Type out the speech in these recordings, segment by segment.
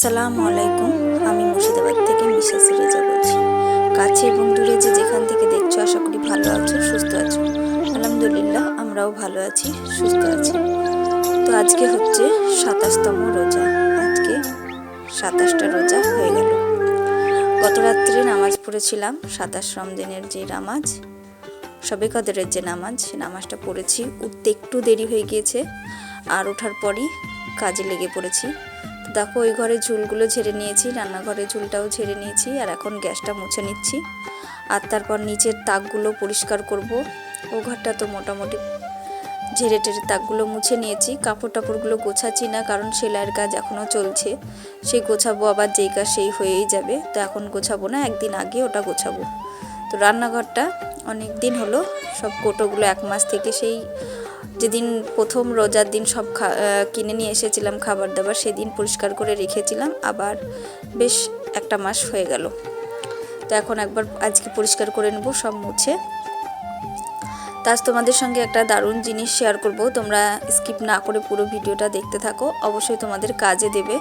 আসসালামু আলাইকুম। আমি মুর্শিদাবাদ থেকে মিসেস রেজা বলছি। কাছে এবং দূরে যে যেখান থেকে দেখছ, আশা করি ভালো আছো, সুস্থ আছো। আলহামদুলিল্লাহ, আমরাও ভালো আছি, সুস্থ আছি। তো আজকে হচ্ছে সাতাশতম রোজা। আজকে সাতাশটা রোজা হয়ে গেল। গত রাত্রে নামাজ পড়েছিলাম, সাতাশ রমজানের যে নামাজ সবে কদরের যে নামাজ, সে নামাজটা পড়েছি। উঠতে একটু দেরি হয়ে গিয়েছে, আর ওঠার পরই কাজে লেগে পড়েছি। দেখো ওই ঘরে ঝুলগুলো ঝেড়ে নিয়েছি, রান্নাঘরে ঝুলটাও ঝেড়ে নিয়েছি আর এখন গ্যাসটা মুছে নিচ্ছি। আর তারপর নিচের তাকগুলো পরিষ্কার করব। ও ঘরটা তো মোটামুটি ঝেড়ে টেড়ে তাকগুলো মুছে নিয়েছি। কাপড় টাপড়গুলো গোছাচ্ছি না কারণ সেলাইয়ের কাজ এখনও চলছে। সেই গোছাবো আবার যেই কাজ সেই হয়েই যাবে। তো এখন গোছাবো না, একদিন আগে ওটা গোছাবো। তো রান্নাঘরটা অনেক দিন হলো, সব কোটোগুলো এক মাস থেকে সেই যেদিন প্রথম রোজার দিন সব কিনে নিয়ে এসেছিলাম খাবার দাবার, সেদিন পরিষ্কার করে রেখেছিলাম, আবার বেশ একটা মাস হয়ে গেল। তো এখন একবার আজকে পরিষ্কার করে নেব, সব মুছে। আজ তোমাদের সঙ্গে একটা দারুণ জিনিস শেয়ার করব। তোমরা স্কিপ না করে পুরো ভিডিওটা দেখতে থাকো, অবশ্যই তোমাদের কাজে দেবে।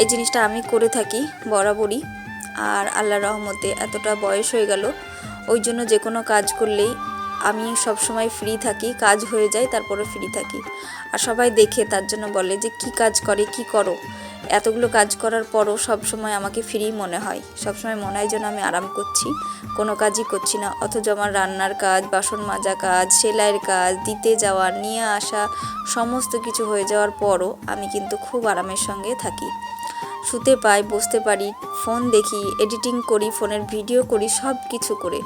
এই জিনিসটা আমি করে থাকি, বরাবরই। আর আল্লাহ রহমতে এতটা বয়স হয়ে গেল, ওই জন্য যে কোনো কাজ করলেই আমি সব সময় ফ্রি থাকি, কাজ হয়ে যায় তারপরে ফ্রি থাকি। আর সবাই দেখে, তার জন্য বলে যে, কি কাজ করে, কি করো? এতগুলো কাজ করার পরও সব সময় আমাকে ফ্রি মনে হয়। সব সময় মনে হয় যেন আমি আরাম করছি। কোনো কাজই করছি না। অথচ আমার রান্নার কাজ, বাসন মাজা কাজ, সেলাইয়ের কাজ, দিতে যাওয়া, নিয়ে আসা, সমস্ত কিছু হয়ে যাওয়ার পরও আমি কিন্তু খুব আরামের সঙ্গে থাকি। শুতে পাই, বসতে পারি, ফোন দেখি এডিটিং করি, ফোনের ভিডিও করি সব কিছু করে।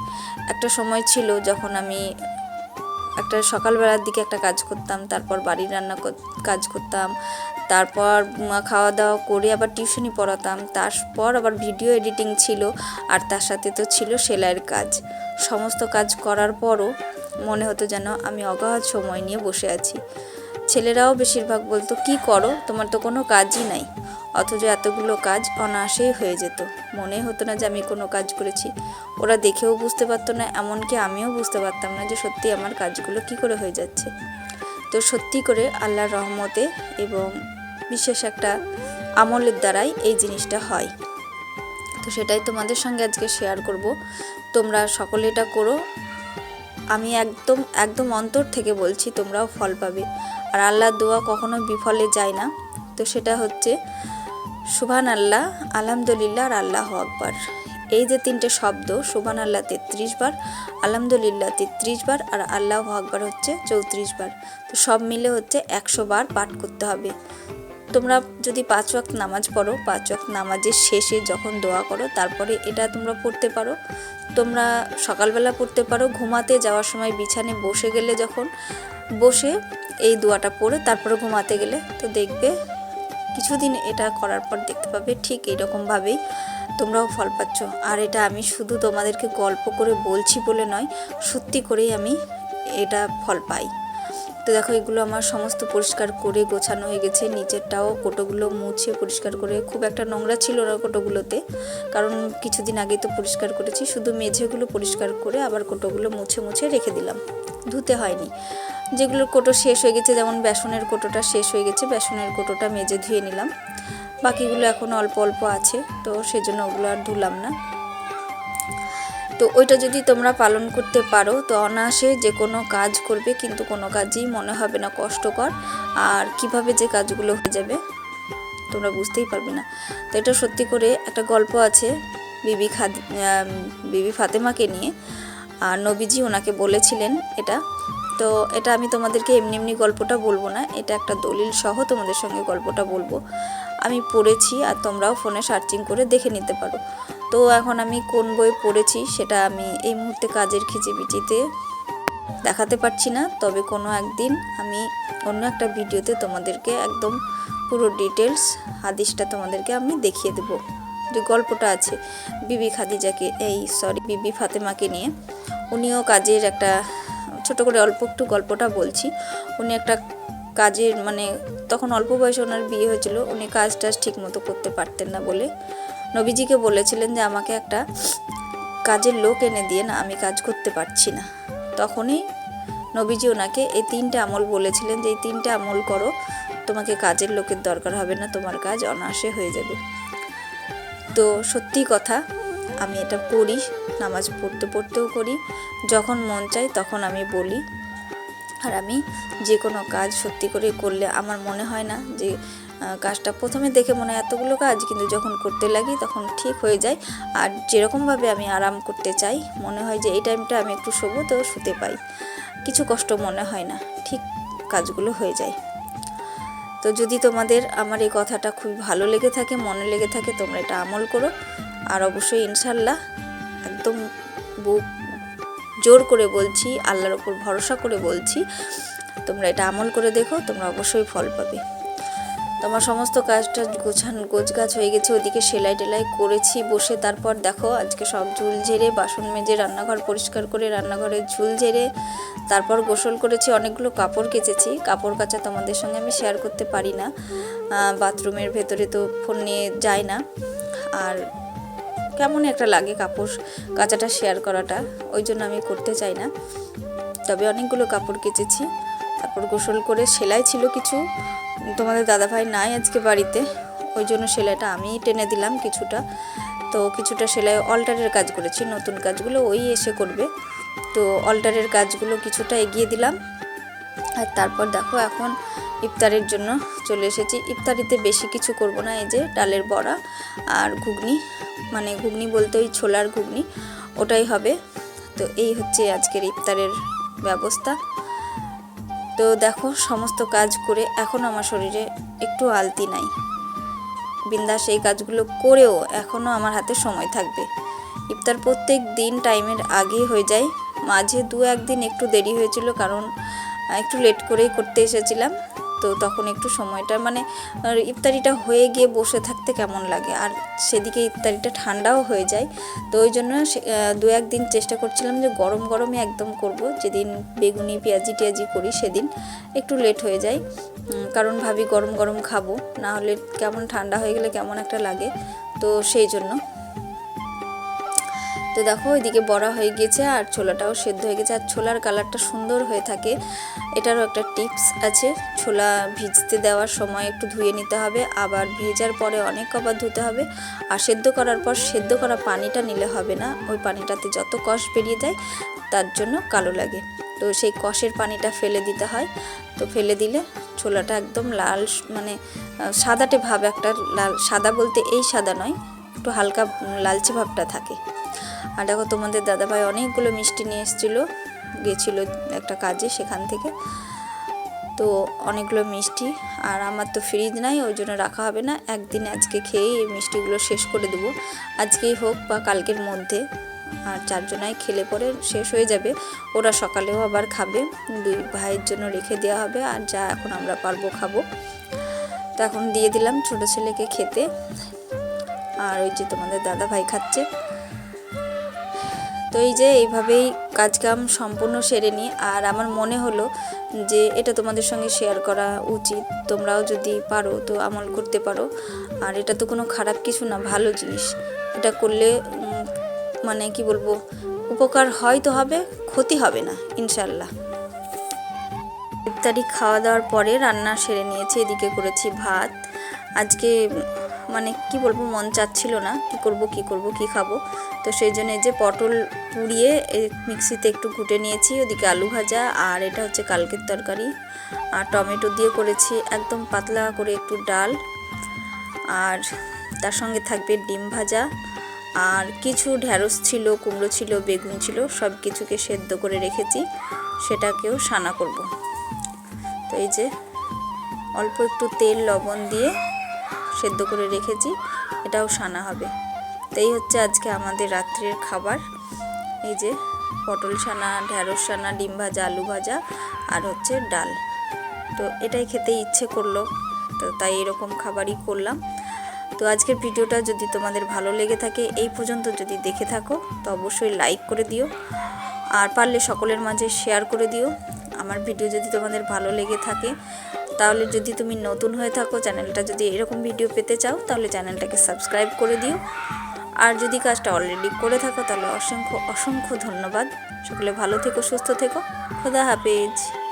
একটা সময় ছিল যখন আমি একটা সকালবেলার দিকে একটা কাজ করতাম, তারপর বাড়ির রান্না কাজ করতাম, তারপর খাওয়া দাওয়া করে আবার টিউশনি পড়াতাম, তারপর আবার ভিডিও এডিটিং ছিল, আর তার সাথে তো ছিল সেলাইয়ের কাজ। সমস্ত কাজ করার পরও মনে হতো যেন আমি অগাধ সময় নিয়ে বসে আছি। ছেলেরাও বেশিরভাগ বলতো, কি করো? তোমার তো কোনো কাজই নাই। অথচ এতগুলো কাজ অনায়াসেই হয়ে যেত। মনে হতো না যে আমি কোনো কাজ করেছি। ওরা দেখেও বুঝতে পারতো না, এমনকি আমিও বুঝতে পারতাম না যে সত্যি আমার কাজগুলো কি করে হয়ে যাচ্ছে। তো সত্যি করে আল্লাহর রহমতে এবং বিশেষ একটা আমলের দ্বারাই এই জিনিসটা হয়। তো সেটাই তোমাদের সঙ্গে আজকে শেয়ার করব। তোমরা সকলে এটা করো। আমি একদম একদম অন্তর থেকে বলছি তোমরাও ফল পাবে। আর আল্লাহর দোয়া কখনো বিফলে যায় না। তো সেটা হচ্ছে সুবহান আল্লাহ আলহামদুলিল্লাহ আর আল্লাহ আকবার। এই যে তিনটে শব্দ সুবহান আল্লাহ তেত্রিশ বার, আলহামদুলিল্লাহ তেত্রিশ বার আর আল্লাহ আকবার হচ্ছে চৌত্রিশ বার। তো সব মিলে হচ্ছে একশো বার পাঠ করতে হবে। তোমরা যদি পাঁচ ওয়াক্ত নামাজ পড়ো, পাঁচ ওয়াক্ত নামাজের শেষে যখন দোয়া করো, তারপরে এটা তোমরা পড়তে পারো। তোমরা সকালবেলা পড়তে পারো, ঘুমাতে যাওয়ার সময় বিছানে বসে গেলে যখন বসে এই দোয়াটা পড়ে, তারপরে ঘুমাতে গেলে তো দেখবে কিছুদিন এটা করার পর দেখতে পাবে ঠিক এইরকমভাবেই তোমরাও ফল পাচ্ছ। আর এটা আমি শুধু তোমাদেরকে গল্প করে বলছি বলে নয়, সত্যি করেই আমি এটা ফল পাই। তো দেখো, এগুলো আমার সমস্ত পরিষ্কার করে গোছানো হয়ে গেছে। নিচেরটাও কোটোগুলো মুছে পরিষ্কার করে, খুব একটা নোংরা ছিল না কোটোগুলোতে, কারণ কিছুদিন আগে তো পরিষ্কার করেছি। শুধু মেঝেগুলো পরিষ্কার করে আবার কোটোগুলো মুছে মুছে রেখে দিলাম। ধুতে হয়নি। যেগুলোর কোটো শেষ হয়ে গেছে, যেমন বেসনের কোটোটা শেষ হয়ে গেছে, বেসনের কোটোটা মেজে ধুয়ে নিলাম। বাকিগুলো এখন অল্প অল্প আছে, তো সেজন্য ওগুলো আর ধুলাম না। তো ওইটা যদি তোমরা পালন করতে পারো, তো অনায়াসে যে কোনো কাজ করবে, কিন্তু কোনো কাজই মনে হবে না কষ্টকর। আর কীভাবে যে কাজগুলো হয়ে যাবে, তোমরা বুঝতেই পারবে না। তো এটা সত্যি করে একটা গল্প আছে বিবি খাদ বিবি ফাতেমাকে নিয়ে। আর নবীজি ওনাকে বলেছিলেন এটা তো এটা আমি তোমাদেরকে এমনি এমনি গল্পটা বলব না, এটা একটা দলিল সহ তোমাদের সঙ্গে গল্পটা বলব। আমি পড়েছি আর তোমরাও ফোনে সার্চিং করে দেখে নিতে পারো। তো এখন আমি কোন বই পড়েছি সেটা আমি এই মুহূর্তে কাজের খিচিবিচিতে দেখাতে পারছি না, তবে কোনো একদিন আমি অন্য একটা ভিডিওতে তোমাদেরকে একদম পুরো ডিটেলস হাদিসটা তোমাদেরকে আমি দেখিয়ে দেবো। যে গল্পটা আছে, বিবি খাদিজাকে, এই, সরি, বিবি ফাতেমাকে নিয়ে। উনিও কাজের একটা ছোট করে অল্প একটু গল্পটা বলছি। উনি একটা কাজের মানে তখন অল্প বয়সে ওনার বিয়ে হয়েছিল, উনি কাজ টাজ ঠিক মতো করতে পারতেন না বলে। নবীজিকে বলেছিলেন যে, আমাকে একটা কাজের লোক এনে দিয়ে না, আমি কাজ করতে পারছি না। তখনই নবীজি ওনাকে এই তিনটে আমল বলেছিলেন যে, এই তিনটে আমল করো, তোমাকে কাজের লোকের দরকার হবে না, তোমার কাজ অনায়াসে হয়ে যাবে। তো সত্যি কথা আমি এটা করি নামাজ পড়তে পড়তেও করি। যখন মন চাই তখন আমি বলি। আর আমি যে কোনো কাজ সত্যি করে করলে আমার মনে হয় না যে কাজটা প্রথমে দেখে মনে হয় এতগুলো কাজ, কিন্তু যখন করতে লাগি তখন ঠিক হয়ে যায়। আর যেরকমভাবে আমি আরাম করতে চাই, মনে হয় যে এই টাইমটা আমি একটু শোবো তো শুতে পাই। কিছু কষ্ট মনে হয় না, ঠিক কাজগুলো হয়ে যায়। তো যদি তোমাদের আমার এই কথাটা খুব ভালো লেগে থাকে, মনে লেগে থাকে, তোমরা এটা আমল করো। আর অবশ্যই ইনশাল্লাহ একদম বুক জোর করে বলছি, আল্লাহর ওপর ভরসা করে বলছি, তোমরা এটা আমল করে দেখো, তোমরা অবশ্যই ফল পাবে। তোমার সমস্ত কাজটা গোছান গোছ গাছ হয়ে গেছে ওদিকে সেলাই টেলাই করেছি, বসে তারপর দেখো আজকে সব ঝুল ঝেড়ে, বাসন মেজে, রান্নাঘর পরিষ্কার করে, রান্নাঘরে ঝুল ঝেড়ে, তারপর গোসল করেছি, অনেকগুলো কাপড় কেচেছি, কাপড় কাচা তোমাদের সঙ্গে আমি শেয়ার করতে পারি না। বাথরুমের ভেতরে তো ফোন নিয়ে যায় না। আর কেমন একটা লাগে কাপড় কাচাটা শেয়ার করাটা, ওই জন্য আমি করতে চাই না। তবে অনেকগুলো কাপড় কেচেছি, তারপর গোসল করে সেলাই ছিল কিছু, তোমাদের দাদাভাই নাই আজকে বাড়িতে, ওই জন্য সেলাইটা আমিই টেনে দিলাম কিছুটা। তো কিছুটা সেলাই অল্টারের কাজ করেছি, নতুন কাজগুলো ওই এসে করবে। তো অল্টারের কাজগুলো কিছুটা এগিয়ে দিলাম। আর তারপর দেখো এখন ইফতারের জন্য চলে এসেছি। ইফতারিতে বেশি কিছু করব না, এই যে ডালের বড়া আর ঘুগনি। মানে ঘুগনি বলতে ওই ছোলার ঘুগনি, ওটাই হবে। তো এই হচ্ছে আজকের ইফতারের ব্যবস্থা। তো দেখো, সমস্ত কাজ করে এখন আমার শরীরে একটু আলতি নাই। বিন্দাস এই কাজগুলো করেও এখনও আমার হাতে সময় থাকবে। ইফতার প্রত্যেক দিন টাইমের আগেই হয়ে যায়। মাঝে দু একদিন একটু দেরি হয়েছিল, কারণ একটু লেট করেই করতে এসেছিলাম। তো তখন একটু সময়টা মানে ইফতারিটা হয়ে গিয়ে বসে থাকতে কেমন লাগে? আর সেদিকে ইফতারিটা ঠান্ডাও হয়ে যায়। তো ওই জন্য দু একদিন চেষ্টা করছিলাম যে গরম গরমে একদম করব। যেদিন বেগুনি পেঁয়াজি টিয়াজি করি সেদিন একটু লেট হয়ে যায়। কারণ ভাবি গরম গরম খাব, না হলে কেমন ঠান্ডা হয়ে গেলে কেমন একটা লাগে। তো সেই জন্য তো দেখো, ওইদিকে বড়া হয়ে গেছে আর ছোলাটাও সেদ্ধ হয়ে গেছে। আর ছোলার কালারটা সুন্দর হয়ে থাকে। এটারও একটা টিপস আছে, ছোলা ভিজতে দেওয়ার সময় একটু ধুয়ে নিতে হবে। আবার ভেজার পরে অনেক কবার ধুতে হবে। আর সেদ্ধ করার পর সেদ্ধ করা পানিটা নিলে হবে না। ওই পানিটাতে যত কষ বেরিয়ে যায়, তার জন্য কালো লাগে। তো সেই কষের পানিটা ফেলে দিতে হয়। তো ফেলে দিলে ছোলাটা একদম লাল মানে সাদাটে ভাব একটা, লাল, সাদা বলতে এই সাদা নয়, একটু হালকা লালচে ভাবটা থাকে। আর দেখো তোমাদের দাদাভাই অনেকগুলো মিষ্টি নিয়ে এসেছিল, গেছিল একটা কাজে সেখান থেকে। তো অনেকগুলো মিষ্টি, আর আমার তো ফ্রিজ নাই, ওই জন্য রাখা হবে না। একদিন আজকে খেয়েই এই মিষ্টিগুলো শেষ করে দেবো। আজকেই হোক বা কালকের মধ্যে, আর চারজনাই খেলে পরে শেষ হয়ে যাবে। ওরা সকালেও আবার খাবে, দুই ভাইয়ের জন্য রেখে দেওয়া হবে, আর যা এখন আমরা পারব খাব। তো এখন দিয়ে দিলাম ছোটো ছেলেকে খেতে। আর ওই যে তোমাদের দাদা ভাই খাচ্ছে। তো এই যে এইভাবেই কাজকাম সম্পূর্ণ সেরে নিই আর আমার মনে হলো যে এটা তোমাদের সঙ্গে শেয়ার করা উচিত। তোমরাও যদি পারো তো আমল করতে পারো। আর এটা তো কোনো খারাপ কিছু না, ভালো জিনিস। এটা করলে মানে কি বলব, উপকার হয় তো হবে, ক্ষতি হবে না ইনশাল্লাহ ইত্যাদি খাওয়া দাওয়ার পরে রান্না সেরে নিয়েছি, এদিকে করেছি ভাত। আজকে মানে কি বলব, মন চাচ্ছিল না, কি করব কি করব, কি খাব। তো সেই জন্য এই যে পটল পুড়িয়ে মিক্সিতে একটু কুটে নিয়েছি, ওদিকে আলু ভাজা আর এটা হচ্ছে কালকের তরকারি। আর টমেটো দিয়ে করেছি একদম পাতলা করে একটু ডাল। আর তার সঙ্গে থাকবে ডিম ভাজা। আর কিছু ঢ্যাঁড়স ছিল, কুমড়ো ছিল, বেগুন ছিল, সব কিছুকে সেদ্ধ করে রেখেছি। সেটাকেও সানা করব। তো এই যে অল্প একটু তেল, লবণ দিয়ে সেদ্ধ করে রেখেছি, এটাও সানা হবে। তো এই হচ্ছে আজকে আমাদের রাত্রের খাবার। এই যে পটল সানা ঢ্যাঁড়স সানা, ডিম ভাজা, আলু ভাজা আর হচ্ছে ডাল। তো এটাই খেতে ইচ্ছে করল, তো তাই এরকম খাবারই করলাম। তো আজকের ভিডিওটা যদি তোমাদের ভালো লেগে থাকে, এই পর্যন্ত যদি দেখে থাকো, তো অবশ্যই লাইক করে দিও। আর পারলে সকলের মাঝে শেয়ার করে দিও। আমার ভিডিও যদি তোমাদের ভালো লেগে থাকে তাহলে যদি তুমি নতুন হয়ে থাকো, চ্যানেলটা যদি এরকম ভিডিও পেতে চাও, তাহলে চ্যানেলটাকে সাবস্ক্রাইব করে দিও। আর যদি কাজটা অলরেডি করে থাকো, তাহলে অসংখ্য অসংখ্য ধন্যবাদ। সকলে ভালো থেকো, সুস্থ থেকো। খোদা হাফেজ।